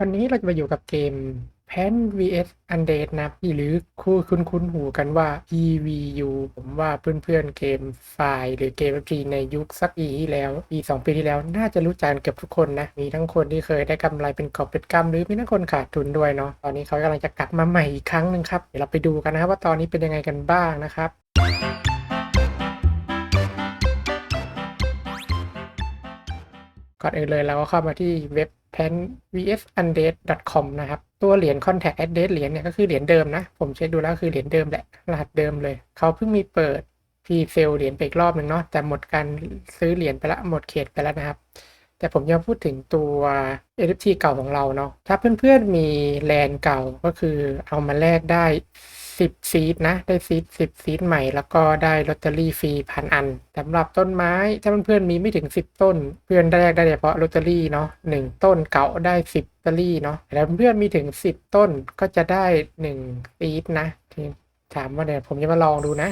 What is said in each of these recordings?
วันนี้เราจะมาอยู่กับเกม Pan vs Undead นะหรือคู่คุ้นคุ้นๆหูกันว่า EVU ผมว่าเพื่อนๆเกมไฟล์หรือเกม PUBG ในยุคสักปีที่แล้วปีสองปีที่แล้วน่าจะรู้จักกันเกือบทุกคนนะ มีทั้งคนที่เคยได้กำไรเป็นกอบเป็นกำหรือมีทั้งคนขาดทุนด้วยเนาะตอนนี้เขากำลังจะกลับมาใหม่อีกครั้งหนึ่งครับเดี๋ยวเราไปดูกันนะครับว่าตอนนี้เป็นยังไงกันบ้างนะครับ ก่อนอื่นเลยเราก็เข้ามาที่เว็บ pan vs undead com นะครับ ตัวเหรียญ contact address เหรียญเนี่ยก็คือเหรียญเดิมนะ ผมเช็คดูแล้วคือเหรียญเดิมแหละ รหัสเดิมเลย เขาเพิ่งมีเปิดพรีเซลเหรียญไปอีกรอบหนึ่งเนาะแต่หมดการซื้อเหรียญไปละหมดเขตไปแล้วนะครับ แต่ผมยังพูดถึงตัว NFT เก่าของเราเนาะถ้าเพื่อนๆมีแลนเก่าก็คือเอามาแลกได้ 10ซีดนะ ได้ซีด10ซีดใหม่ แล้วก็ได้ลอตเตอรี่ฟรีพันอันสำหรับต้นไม้ถ้าเพื่อนๆมีไม่ถึง10ต้น เพื่อนแรกได้เฉพาะลอตเตอรี่เนาะ1ต้นเก่าได้10ลอตเตอรี่เนาะแต่ถ้าเพื่อนมีถึง10ต้นก็จะได้1ซีดนะที่ถามว่าเนี่ยผมจะมาลองดูนะ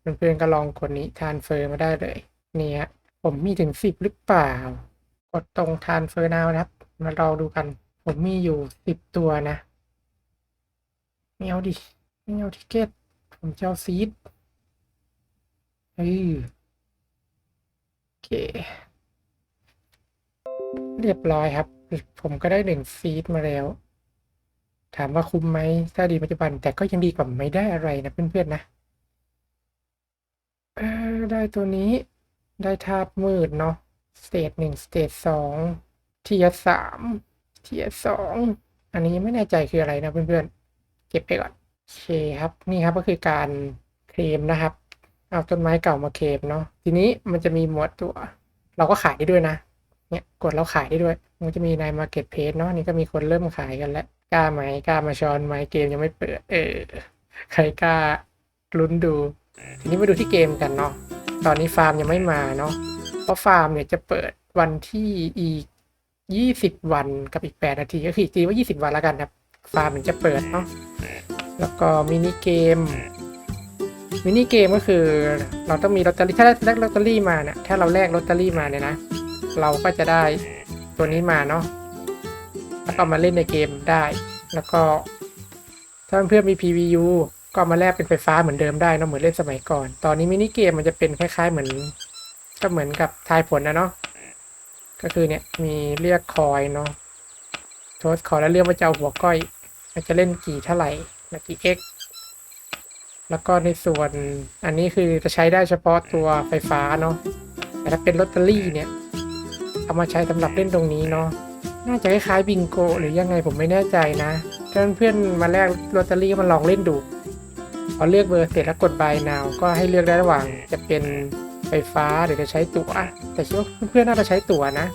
เพื่อนๆก็ลองคนนี้ทานเฟอร์มาได้เลย เนี่ยผมมีถึง10หรือเปล่า กดตรงทานเฟอร์นาวนะครับ มาลองดูกัน ผมมีอยู่10ตัวนะไม่เอาดิ ไม่เอาทิเก็ตผมจะเอาซีดเออโอเค เรียบร้อยครับ ผมก็ได้หนึ่งซีดมาแล้ว ถามว่าคุ้มไหมถ้าดีปัจจุบัน แต่ก็ยังดีกว่าไม่ได้อะไรนะเพื่อนๆนะเออได้ตัวนี้ได้ธาตุมืดเนาะสเตจหนึ่งสเตจสองเทียสามเทียสองอันนี้ไม่แน่ใจคืออะไรนะเพื่อนๆ เก็บไปก่อน โอเคครับนี่ครับก็คือการเคลมนะครับ เอาต้นไม้เก่ามาเคลมเนาะทีนี้มันจะมีหมวดตัว เราก็ขายได้ด้วยนะเนี่ยกดแล้วขายได้ด้วย มันจะมีใน Market p l a c e เนาะนี่ก็มีคนเริ่มขายกันแล้วกล้าไหมกล้ามาชอนไหมเกมยังไม่เปิด เออใครกล้าลุ้นดู ทีนี้มาดูที่เกมกันเนาะตอนนี้ฟาร์มยังไม่มาเนาะเพราะฟาร์มเนี่ยจะเปิดวันที่อีก20 วันกับอีก 8 นาทีก็คืออีกทีว่า 20 วันแล้วกันครับฟาร์มถึงจะเปิดเนาะ แล้วก็มินิเกม มินิเกมก็คือเราต้องมีลอตเตอรี่ถ้าได้ลอตเตอรี่มาเนี่ยถ้าเราแลกลอตเตอรี่มาเนี่ยนะ เราก็จะได้ตัวนี้มาเนาะแล้วก็มาเล่นในเกมได้ แล้วก็ ถ้าเพื่อนมี PVU ก็มาแลกเป็นไฟฟ้าเหมือนเดิมได้เนอะเหมือนเล่นสมัยก่อน ตอนนี้มินิเกมมันจะเป็นคล้าย ๆ เหมือน ก็เหมือนกับทายผลนะเนาะก็คือเนี่ยมีเรียกคอยเนาะโทสคอยแล้วเรียกว่าจะเอาหัวก้อยมันจะเล่นกี่เท่าไหร่ และกี่ x แล้วก็ในส่วนอันนี้คือจะใช้ได้เฉพาะตัวไฟฟ้าเนาะแต่ถ้าเป็นลอตเตอรี่เนี่ย เอามาใช้สำหรับเล่นตรงนี้เนาะน่าจะคล้ายๆบิงโก หรือยังไงผมไม่แน่ใจนะถ้าเพื่อนๆมาแลกลอตเตอรี่มาลองเล่นดูพอเลือกเบอร์เสร็จแล้วกด buy now ก็ให้เลือกได้ระหว่างจะเป็นไฟฟ้าหรือจะใช้ตั๋วแต่คิดว่าเพื่อนๆน่าจะใช้ตั๋วนะ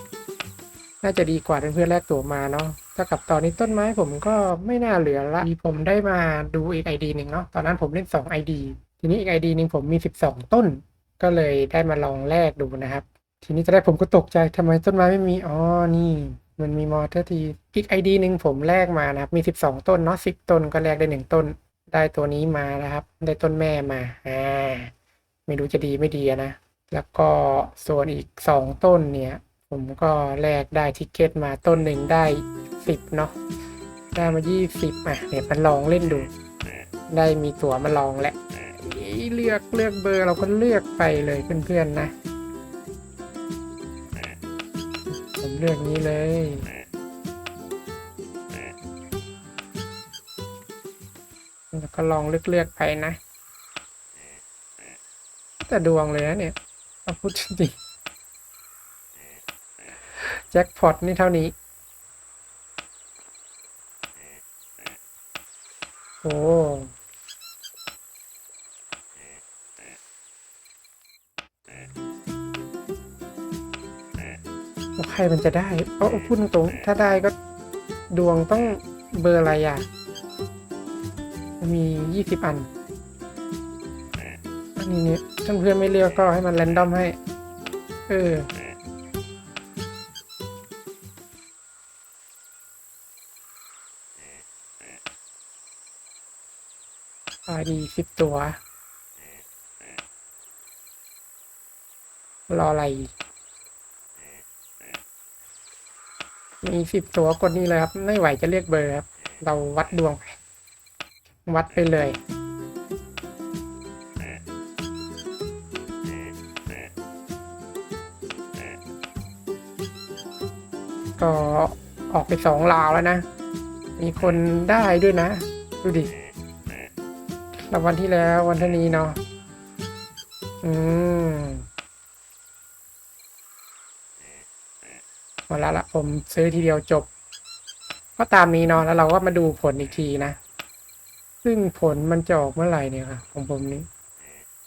น่าจะดีกว่าเพื่อนๆแลกตั๋วมาเนาะ เท่ากับตอนนี้ต้นไม้ผมก็ไม่น่าเหลือละผมได้มาดูอีก ID หนึ่งเนาะตอนนั้นผมเล่น2 ID ทีนี้อีก ID หนึ่งผมมี 12 ต้น ก็เลยได้มาลองแลกดูนะครับ ทีนี้จะได้ผมก็ตกใจทำไมต้นไม้ไม่มีอ๋อนี่ มันมีมอเตอร์ทีอีก ID หนึ่งผมแลกมานะครับมี 12 ต้นเนาะ10 ต้นก็แลกได้ 1 ต้น ได้ตัวนี้มานะครับ ได้ต้นแม่มาอ่าไม่รู้จะดีไม่ดีนะแล้วก็ส่วนอีก 2 ต้นเนี่ย ผมก็แลกได้ทิกเก็ตมาต้นหนึ่งได้ 10 เนาะได้มา 20อะเดี๋ยวมาลองเล่นดู ได้มีตั๋วมาลองแหละนี่เลือกเลือกเบอร์เราก็เลือกไปเลยเพื่อนๆนะ ผมเลือกนี้เลยแล้วก็ลองเลือกเลือกไปนะ แต่ดวงเลยนะเนี่ยเอาพูดจริง แจ็คพอตนี่เท่านี้ โอ้ใครมันจะได้เอาเอพูดตรงๆถ้าได้ก็ดวงต้องเบอร์อะไรอะ มียี่สิบอัน อันนี้เนี่ยถ้าเพื่อนไม่เลือกก็ให้มันแรนดอมให้ เออาดีสิบตัว รออะไร มีสิบตัวกดนี่เลยครับ ไม่ไหวจะเรียกเบอร์ครับ เราวัดดวงไป วัดไปเลยก็ออกไปสองลาวแล้วนะ มีคนได้ด้วยนะ ดูดิ รางวัลที่แล้ววันเท่านี้เนาะ อืมหมดแล้วละผมซื้อทีเดียวจบ ก็ตามนี้เนาะแล้วเราก็มาดูผลอีกทีนะ ซึ่งผลมันจะออกเมื่อไหร่เนี่ยค่ะของผมนี้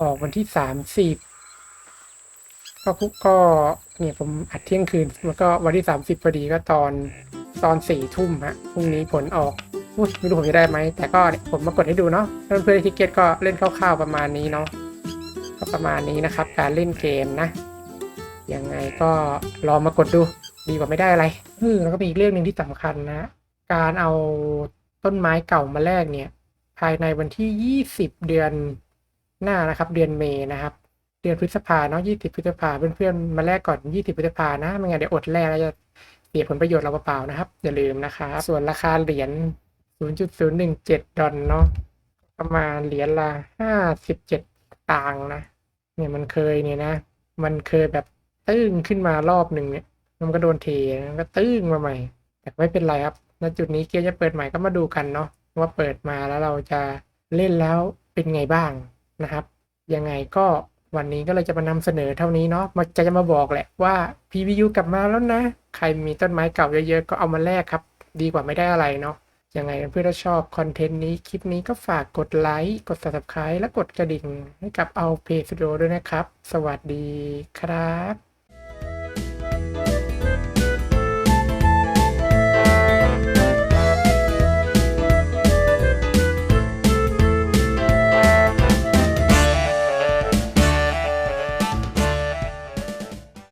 ออกวันที่สามสิบก็พุกก็เนี่ยผมอัดเที่ยงคืนมันก็วันที่สามสิบพอดีก็ตอนตอนสี่ทุ่มฮะพรุ่งนี้ผลออก อุ๊ยไม่รู้ผมจะได้ไหม แต่ก็ผมมากดให้ดูเนาะเพื่อนเพื่อนทิเก็ตก็เล่นคร่าวๆประมาณนี้เนาะก็ประมาณนี้นะครับ การเล่นเกมนะยังไงก็ลองมากดดูดีกว่าไม่ได้อะไรเออแล้วก็มีอีกเรื่องหนึ่งที่สำคัญนะ การเอาต้นไม้เก่ามาแลกเนี่ย ภายในวันที่ 20 เดือนหน้านะครับ เดือนเมษนะครับ เดือนพฤษภาเนาะ20 พฤษภาเพื่อนๆมาแลกก่อน 20 พฤษภานะไม่งั้นเดี๋ยวอดแลกแล้วจะเสียผลประโยชน์เราเปล่าๆนะครับ อย่าลืมนะครับส่วนราคาเหรียญ 0.017 ดอลเนาะประมาณเหรียญละ 57ต่างค์นะ เนี่ยมันเคยเนี่ยนะ มันเคยแบบตื้งขึ้นมารอบหนึ่งเนี่ยมันก็โดนเทมันก็ตื้งมาใหม่ แต่ไม่เป็นไรครับณจุดนี้เกมจะเปิดใหม่ก็มาดูกันเนาะว่าเปิดมาแล้วเราจะเล่นแล้วเป็นไงบ้างนะครับ ยังไงก็วันนี้ก็เลยจะมานำเสนอเท่านี้เนาะมาจะจะมาบอกแหละว่า PVU กลับมาแล้วนะ ใครมีต้นไม้เก่าเยอะๆ ก็เอามาแลกครับ ดีกว่าไม่ได้อะไรเนาะ ยังไงเพื่อนๆชอบคอนเทนต์นี้คลิปนี้ก็ฝากกดไลค์กด subscribe และกดกระดิ่งให้กับเอาเพจสตูดิโอด้วยนะครับ สวัสดีครับ